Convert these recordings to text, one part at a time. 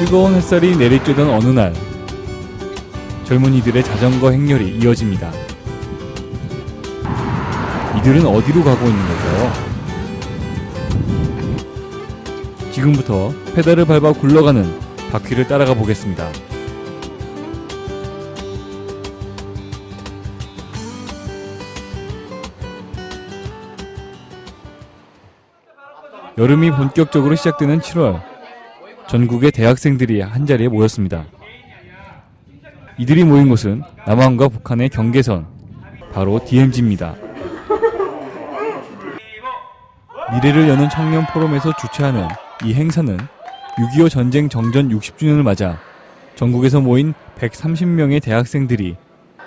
뜨거운 햇살이 내리쬐던 어느 날 젊은이들의 자전거 행렬이 이어집니다. 이들은 어디로 가고 있는 걸까요? 지금부터 페달을 밟아 굴러가는 바퀴를 따라가 보겠습니다. 여름이 본격적으로 시작되는 7월 전국의 대학생들이 한자리에 모였습니다. 이들이 모인 곳은 남한과 북한의 경계선 바로 DMZ입니다. 미래를 여는 청년 포럼에서 주최하는 이 행사는 6.25 전쟁 정전 60주년을 맞아 전국에서 모인 130명의 대학생들이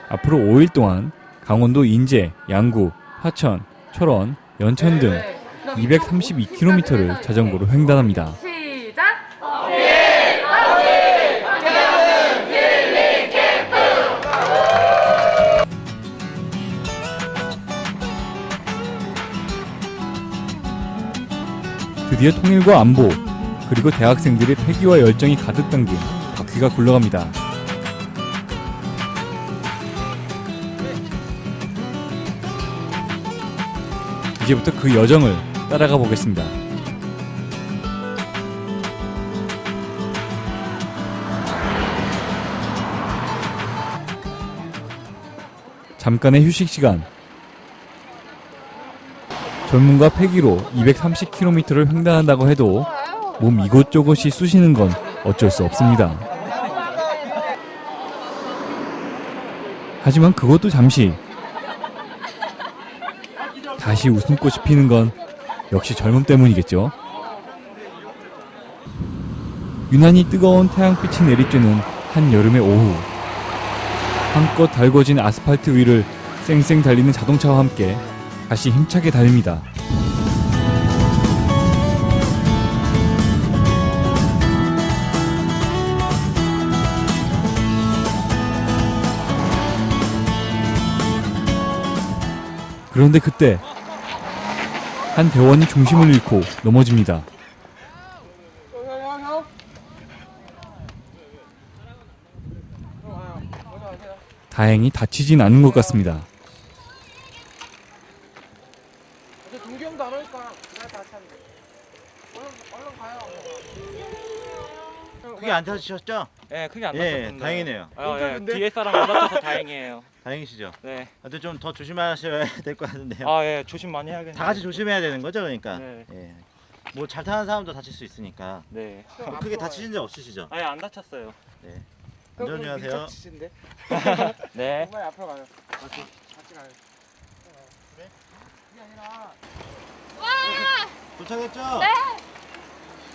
앞으로 5일 동안 강원도 인제, 양구, 화천, 철원, 연천 등 232km를 자전거로 횡단합니다. 드디어 통일과 안보 그리고 대학생들의 패기와 열정이 가득 담긴 바퀴가 굴러갑니다. 이제부터 그 여정을 따라가 보겠습니다. 잠깐의 휴식 시간. 젊음과 패기로 230km를 횡단한다고 해도 몸 이곳저곳이 쑤시는 건 어쩔 수 없습니다. 하지만 그것도 잠시 다시 웃음꽃이 피는 건 역시 젊음 때문이겠죠. 유난히 뜨거운 태양빛이 내리쬐는 한 여름의 오후 한껏 달궈진 아스팔트 위를 쌩쌩 달리는 자동차와 함께 다시 힘차게 달립니다. 그런데 그때 한 대원이 중심을 잃고 넘어집니다. 다행히 다치진 않은 것 같습니다. 크게 안 다치셨죠? 네, 크게 안 예, 다쳤습니다. 다행이네요. 어, 예, 괜찮은데? 뒤에 사람 안 다쳐서 다행이에요. 다행이시죠? 네. 근데 좀 더 조심하셔야 될 것 같은데요. 아, 예, 조심 많이 해야겠네요. 다 같이 조심해야 되는 거죠, 그러니까. 네. 예. 뭐 잘 타는 사람도 다칠 수 있으니까. 네. 뭐 크게 다치신 적 없으시죠? 아예 안 다쳤어요. 안전운전하세요. 치신데. 네. 정말 앞으로 가요. 같이 같이 가요. 그래? 그게 아니라 도착했죠?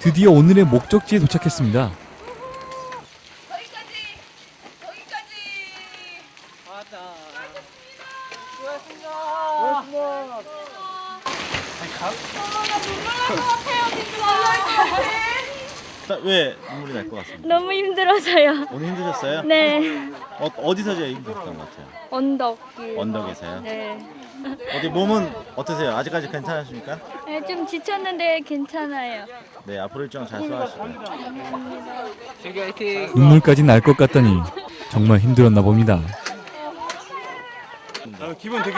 드디어 오늘의 목적지에 도착했습니다. 거기까지. 거기까지. 아, 왜 눈물이 날 것 같습니다. 너무 힘들어서요. 오늘 힘드셨어요? 네. 어, 어디서 제일 힘드셨던 것 같아요? 언덕길. 언덕에서요? 네. 어디 몸은 어떠세요? 아직까지 괜찮으십니까? 네, 좀 지쳤는데 괜찮아요. 네, 앞으로 일정 잘 소화하시고요. 눈물까지 날 것 같다니 정말 힘들었나 봅니다. 아, 기분 되게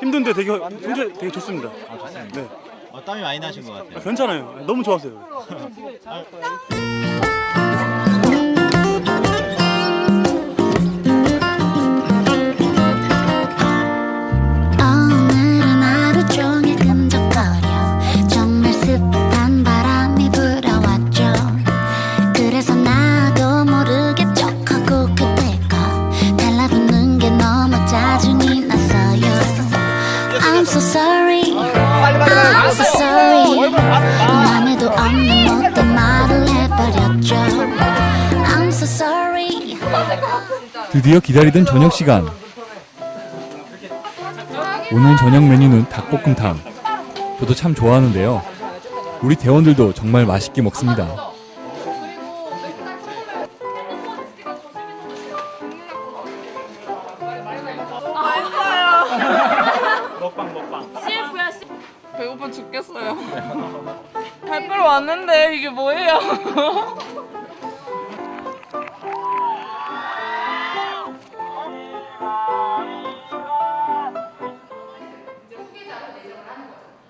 힘든데 되게 굉장히 되게 좋습니다. 아, 좋습니다. 네. 어, 땀이 많이 나신 것 아, 같아요. 괜찮아요. 너무 좋았어요. 드디어 기다리던 저녁 시간. 오늘 저녁 메뉴는 닭볶음탕. 저도 참 좋아하는데요. 우리 대원들도 정말 맛있게 먹습니다. CF야. 배고파 죽겠어요. 발 끌어 왔는데 이게 뭐예요?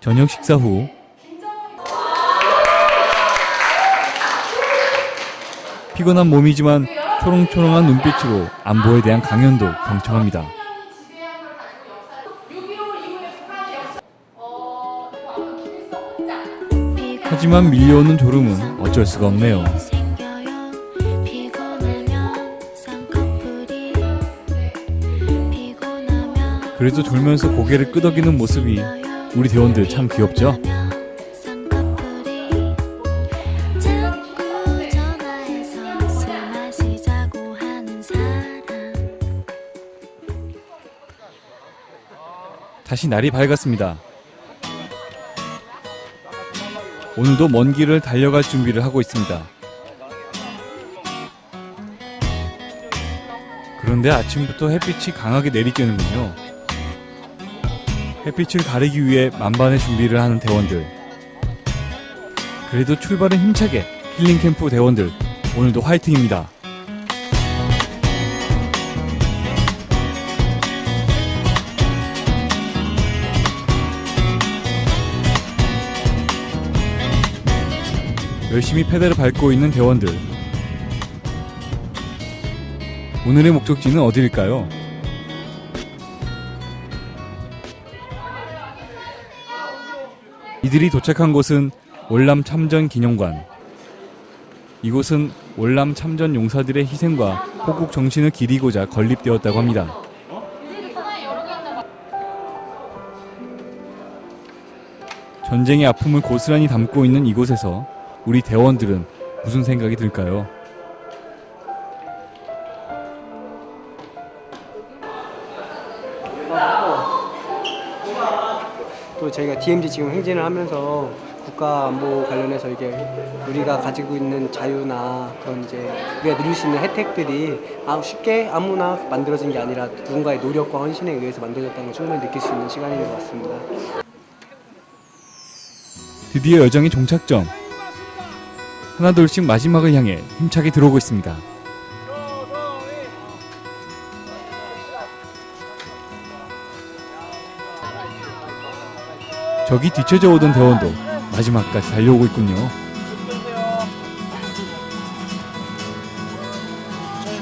저녁 식사 후 피곤한 몸이지만 초롱초롱한 눈빛으로 안보에 대한 강연도 경청합니다. 하지만 밀려오는 졸음은 어쩔 수가 없네요. 그래도 졸면서 고개를 끄덕이는 모습이 우리 대원들 참 귀엽죠? 다시 날이 밝았습니다. 오늘도 먼 길을 달려갈 준비를 하고 있습니다. 그런데 아침부터 햇빛이 강하게 내리쬐는군요. 햇빛을 가리기 위해 만반의 준비를 하는 대원들. 그래도 출발은 힘차게 힐링 캠프 대원들 오늘도 화이팅입니다. 열심히 페달을 밟고 있는 대원들. 오늘의 목적지는 어디일까요? 이들이 도착한 곳은 월남 참전 기념관. 이곳은 월남 참전 용사들의 희생과 호국 정신을 기리고자 건립되었다고 합니다. 전쟁의 아픔을 고스란히 담고 있는 이곳에서 우리 대원들은 무슨 생각이 들까요? 또 저희가 DMZ 지금 행진을 하면서 국가 안보 관련해서 이게 우리가 가지고 있는 자유나 그런 이제 우리가 누릴 수 있는 혜택들이 아무 쉽게 아무나 만들어진 게 아니라 누군가의 노력과 헌신에 의해서 만들어졌다는 걸 충분히 느낄 수 있는 시간인 것 같습니다. 드디어 여정이 종착점. 하나둘씩 마지막을 향해 힘차게 들어오고 있습니다. 저기 뒤쳐져 오던 대원도 마지막까지 달려오고 있군요.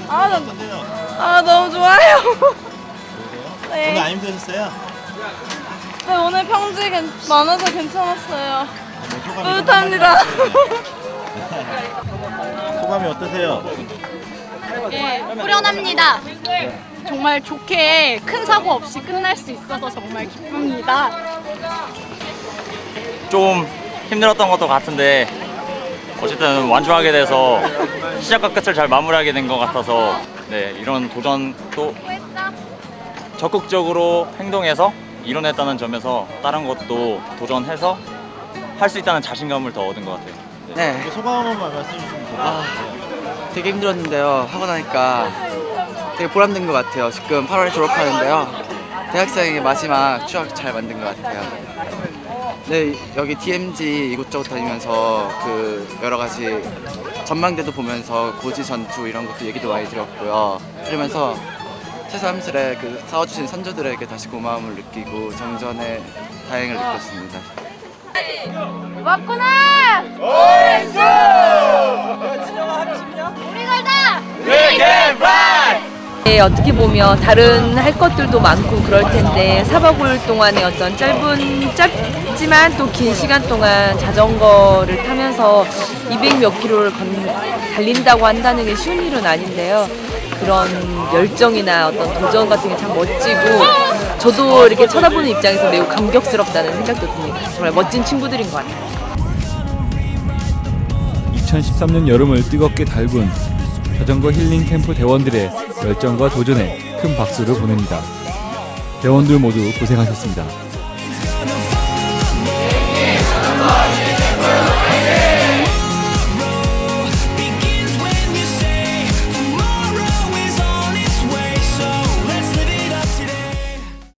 아, 나, 아 너무 좋아요. 오늘 네. 안 힘드셨어요? 네, 오늘 평지 괜, 많아서 괜찮았어요. 뿌듯합니다. 소감이 어떠세요? 예, 후련합니다. 정말 좋게 큰 사고 없이 끝날 수 있어서 정말 기쁩니다. 좀 힘들었던 것도 같은데 어쨌든 완주하게 돼서 시작과 끝을 잘 마무리하게 된 것 같아서 네 이런 도전도 적극적으로 행동해서 이뤄냈다는 점에서 다른 것도 도전해서 할 수 있다는 자신감을 더 얻은 것 같아요. 네, 소감 한 번만 말씀해 주시면 좋을 것 아. 같아요. 되게 힘들었는데요. 하고 나니까 되게 보람된 것 같아요. 지금 8월에 졸업하는데요. 대학생의 마지막 추억 잘 만든 것 같아요. 네, 여기 DMZ 이곳저곳 다니면서 그 여러 가지 전망대도 보면서 고지 전투 이런 것도 얘기도 많이 들었고요. 그러면서 새삼스레 그 싸워주신 선조들에게 다시 고마움을 느끼고 정전의 다행을 느꼈습니다. 왔구나! 우리 걸다! 네, 어떻게 보면 다른 할 것들도 많고 그럴 텐데 4박 5일 동안의 어떤 짧은 짧지만 또 긴 시간 동안 자전거를 타면서 200 몇 킬로를 건, 달린다고 한다는 게 쉬운 일은 아닌데요. 그런 열정이나 어떤 도전 같은 게 참 멋지고 저도 이렇게 쳐다보는 입장에서 매우 감격스럽다는 생각도 듭니다. 정말 멋진 친구들인 것 같아요. 2013년 여름을 뜨겁게 달군 자전거 힐링 캠프 대원들의 열정과 도전에 큰 박수를 보냅니다. 대원들 모두 고생하셨습니다.